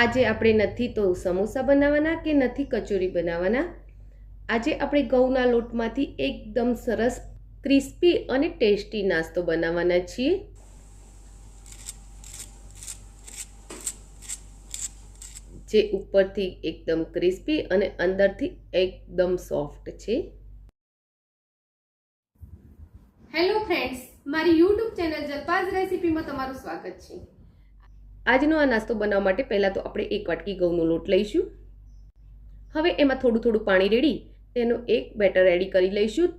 આજે આપણે નથી તો સમોસા બનાવવાના કે નથી કચોરી બનાવવાના? આજે આપણે ઘઉંના લોટમાંથી એકદમ સરસ, ક્રિસ્પી અને ટેસ્ટી નાસ્તો બનાવવાના છીએ. જે ઉપરથી એકદમ ક્રિસ્પી અને અંદરથી એકદમ સોફ્ટ છે. હેલો ફ્રેન્ડ્સ મારી યુટ્યુબ ચેનલ જલપાઝ રેસીપીમાં તમારું સ્વાગત છે. આજનો આ નાસ્તો બનાવવા માટે પહેલાં તો આપણે એક વાટકી ઘઉંનો લોટ લઈશું. હવે એમાં થોડું થોડું પાણી રેડી, તેનો એક બેટર રેડી કરી લઈશું.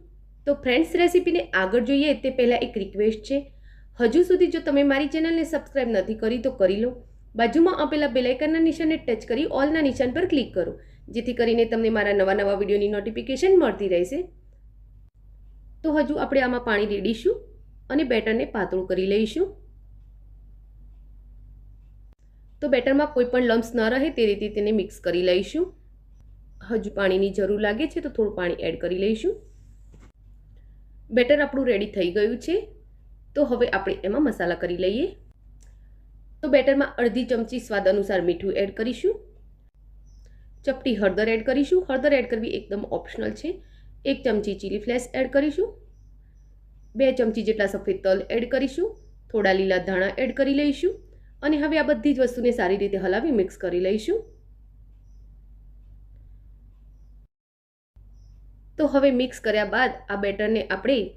તો ફ્રેન્ડ્સ, રેસીપીને આગળ જોઈએ તે પહેલાં એક રિક્વેસ્ટ છે. હજુ સુધી જો તમે મારી ચેનલને સબસ્ક્રાઈબ નથી કરી તો કરી લો. બાજુમાં આપેલા બેલાઇકનના નિશાનને ટચ કરી ઓલના નિશાન પર ક્લિક કરો. જેથી કરીને તમને મારા નવા નવા વિડીયોની નોટિફિકેશન મળતી રહેશે. તો હજુ આપણે આમાં પાણી રેડીશું અને બેટરને પાતળું કરી લઈશું. તો બેટરમાં કોઈ પણ લમ્સ ન રહે તે રીતે તેને મિક્સ કરી લઈશું. હજુ પાણીની જરૂર લાગે છે તો થોડું પાણી એડ કરી લઈશું. બેટર આપણું રેડી થઈ ગયું છે. તો હવે આપણે એમાં મસાલા કરી લઈએ. તો બેટરમાં અડધી ચમચી સ્વાદ અનુસાર મીઠું એડ કરીશું. ચપટી હળદર એડ કરીશું. હળદર એડ કરવી એકદમ ઓપ્શનલ છે. એક ચમચી ચીલી ફ્લેશ એડ કરીશું. બે ચમચી જેટલા સફેદ તલ એડ કરીશું. થોડા લીલા ધાણા એડ કરી લઈશું. અને હવે આ બધી જ વસ્તુને સારી રીતે હલાવી મિક્સ કરી લઈશું. તો હવે મિક્સ કર્યા બાદ આ બેટરને આપણે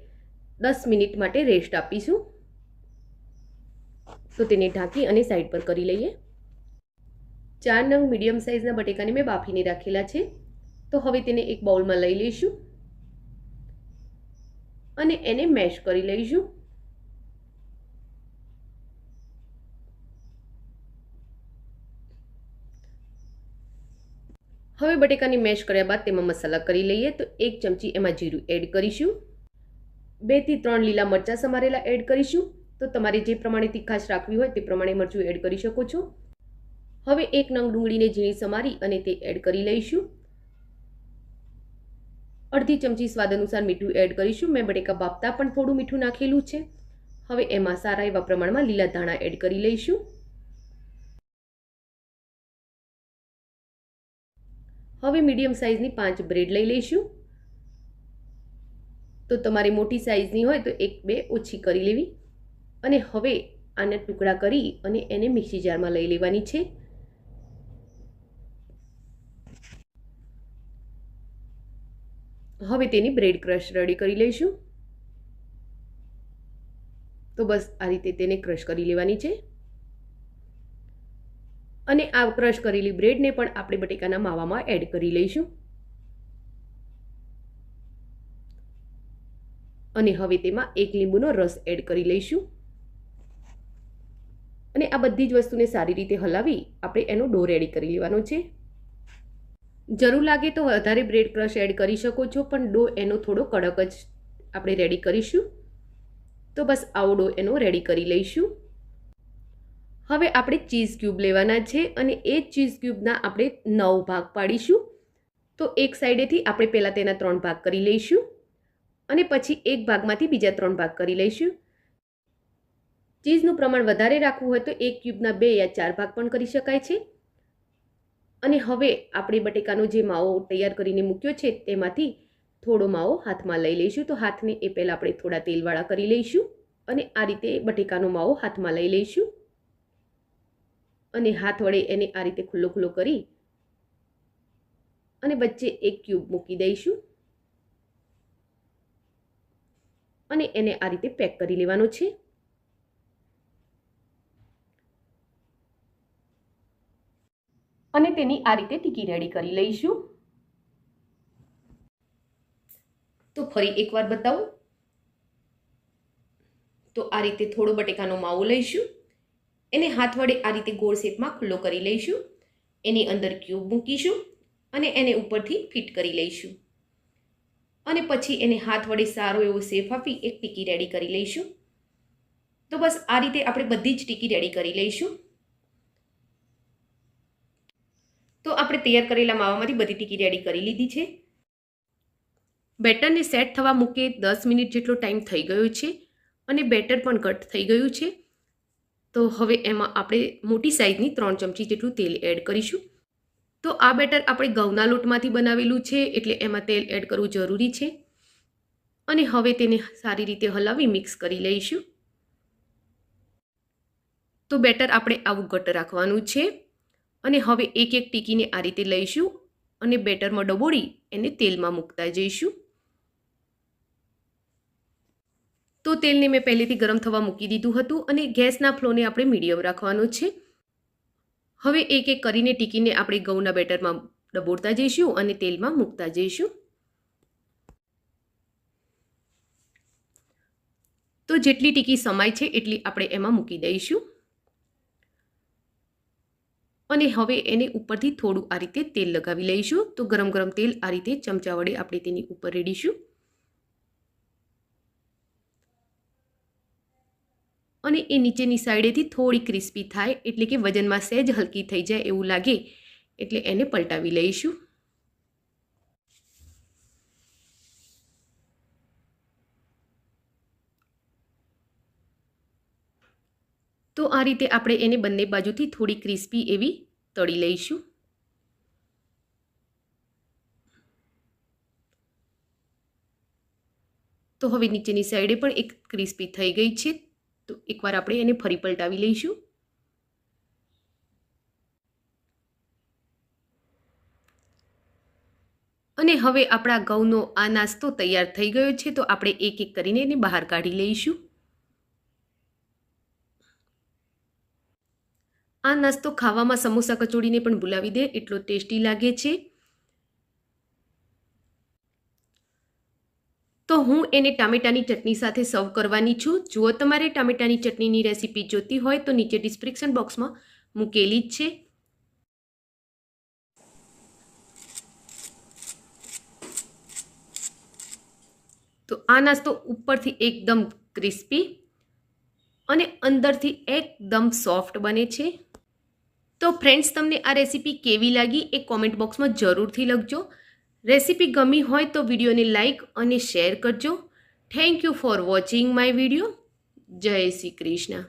દસ મિનિટ માટે રેસ્ટ આપીશું. તો તેને ઢાંકી અને સાઈડ પર કરી લઈએ. ચાર નંગ મીડિયમ સાઇઝના બટેકાને મેં બાફીને રાખેલા છે. તો હવે તેને એક બાઉલમાં લઈ લઈશું. અને એને મેશ કરી લઈશું. હવે બટેકાની મેશ કર્યા બાદ તેમાં મસાલા કરી લઈએ તો એક ચમચી એમાં જીરું એડ કરીશું. બેથી ત્રણ લીલા મરચાં સમારેલા એડ કરીશું. તો તમારે જે પ્રમાણે તીખાશ રાખવી હોય તે પ્રમાણે મરચું એડ કરી શકો છો. હવે એક નંગ ડુંગળીને ઝીણી સમારી અને તે એડ કરી લઈશું. અડધી ચમચી સ્વાદ અનુસાર મીઠું એડ કરીશું. મેં બટેકા બાફતા પણ થોડું મીઠું નાખેલું છે. હવે એમાં સારા એવા પ્રમાણમાં લીલા ધાણા એડ કરી લઈશું. હવે મીડિયમ સાઇઝની પાંચ બ્રેડ લઈ લઈશું. તો તમારે મોટી સાઇઝની હોય તો એક, બે ઓછી કરી લેવી. અને હવે આને ટુકડા કરી અને એને મિક્સી જારમાં લઈ લેવાની છે. હવે તેની બ્રેડ ક્રશ રેડી કરી લઈશું. તો બસ આ રીતે તેને ક્રશ કરી લેવાની છે. અને આ ક્રશ કરેલી બ્રેડને પણ આપણે બટેકાના માવામાં એડ કરી લઈશું. અને હવે તેમાં એક લીંબુનો રસ એડ કરી લઈશું. અને આ બધી જ વસ્તુને સારી રીતે હલાવી આપણે એનો ડો રેડી કરી લેવાનો છે. જરૂર લાગે તો વધારે બ્રેડ ક્રશ એડ કરી શકો છો, પણ ડો એનો થોડો કડક જ આપણે રેડી કરીશું. તો બસ આવો ડો એનો રેડી કરી લઈશું. હવે આપણે ચીઝ ક્યુબ લેવાના છે અને એ ચીઝ ક્યુબના આપણે નવ ભાગ પાડીશું. તો એક સાઈડેથી આપણે પહેલાં તેના ત્રણ ભાગ કરી લઈશું અને પછી એક ભાગમાંથી બીજા ત્રણ ભાગ કરી લઈશું. ચીઝનું પ્રમાણ વધારે રાખવું હોય તો એક ક્યુબના બે યા ચાર ભાગ પણ કરી શકાય છે. અને હવે આપણે બટેકાનો જે માવો તૈયાર કરીને મૂક્યો છે તેમાંથી થોડો માવો હાથમાં લઈ લઈશું. તો હાથને એ પહેલાં આપણે થોડા તેલવાળા કરી લઈશું અને આ રીતે બટેકાનો માવો હાથમાં લઈ લઈશું. અને હાથ વડે એને આ રીતે ખુલ્લો ખુલ્લો કરી અને વચ્ચે એક ક્યુબ મૂકી દઈશું. અને એને આ રીતે પેક કરી લેવાનો છે. અને તેની આ રીતે ટીકી રેડી કરી લઈશું. તો ફરી એકવાર બતાવું. તો આ રીતે થોડો બટેકાનો માવો લઈશું. એને હાથ વડે આ રીતે ગોળ શેપમાં ખુલ્લો કરી લઈશું. એની અંદર ક્યુબ મૂકીશું અને એને ઉપરથી ફિટ કરી લઈશું. અને પછી એને હાથ વડે સારો એવો શેપ આપી એક ટીકી રેડી કરી લઈશું. તો બસ આ રીતે આપણે બધી જ ટીકી રેડી કરી લઈશું. તો આપણે તૈયાર કરેલા માવામાંથી બધી ટીકી રેડી કરી લીધી છે. બેટરને સેટ થવા મૂકે દસ મિનિટ જેટલો ટાઈમ થઈ ગયો છે અને બેટર પણ કટ થઈ ગયું છે. તો હવે એમાં આપણે મોટી સાઇઝની ત્રણ ચમચી જેટલું તેલ એડ કરીશું. તો આ બેટર આપણે ઘઉંના લોટમાંથી બનાવેલું છે, એટલે એમાં તેલ એડ કરવું જરૂરી છે. અને હવે તેને સારી રીતે હલાવી મિક્સ કરી લઈશું. તો બેટર આપણે આવું ઘટ રાખવાનું છે. અને હવે એક એક ટીકીને આ રીતે લઈશું અને બેટરમાં ડબોળી એને તેલમાં મૂકતા જઈશું. તો તેલને મેં પહેલેથી ગરમ થવા મૂકી દીધું હતું અને ગેસના ફ્લોને આપણે મીડિયમ રાખવાનો છે. હવે એક એક કરીને ટીકીને આપણે ઘઉંના બેટરમાં ડબોડતા જઈશું અને તેલમાં મૂકતા જઈશું. તો જેટલી ટીકી સમાય છે એટલી આપણે એમાં મૂકી દઈશું. અને હવે એને ઉપરથી થોડું આ રીતે તેલ લગાવી લઈશું. તો ગરમ ગરમ તેલ આ રીતે ચમચા વડે આપણે તેની ઉપર રેડીશું. અને એ નીચેની સાઈડેથી થોડી ક્રિસ્પી થાય, એટલે કે વજનમાં સહેજ હલકી થઈ જાય એવું લાગે. એટલે એને પલટાવી લઈશું. તો આ રીતે આપણે એને બંને બાજુથી થોડી ક્રિસ્પી એવી તળી લઈશું. તો હવે નીચેની સાઈડે પણ એક ક્રિસ્પી થઈ ગઈ છે. તો એકવાર આપણે એને ફરી પલટાવી લઈશું. અને હવે આપણા ઘઉંનો આ નાસ્તો તૈયાર થઈ ગયો છે, તો આપણે એક એક કરીને એને બહાર કાઢી લઈશું. આ નાસ્તો ખાવામાં સમોસા કચોડીને પણ બોલાવી દે, એટલો ટેસ્ટી લાગે છે. તો હું એને ટામેટાની ચટણી સાથે સર્વ કરવાની છું. જો તમારે ટામેટાની ચટણીની રેસીપી જોતી હોય તો નીચે ડિસ્ક્રિપ્શન બોક્સમાં મૂકેલી જ છે. તો આ નાસ્તો ઉપરથી એકદમ ક્રિસ્પી અને અંદરથી એકદમ સોફ્ટ બને છે. તો ફ્રેન્ડ્સ તમને આ રેસીપી કેવી લાગી એ કોમેન્ટ બોક્સમાં જરૂરથી લખજો. રેસીપી ગમી હોય તો વિડીયોને લાઇક અને શેર કરજો. Thank you for watching my video Jai Shri Krishna.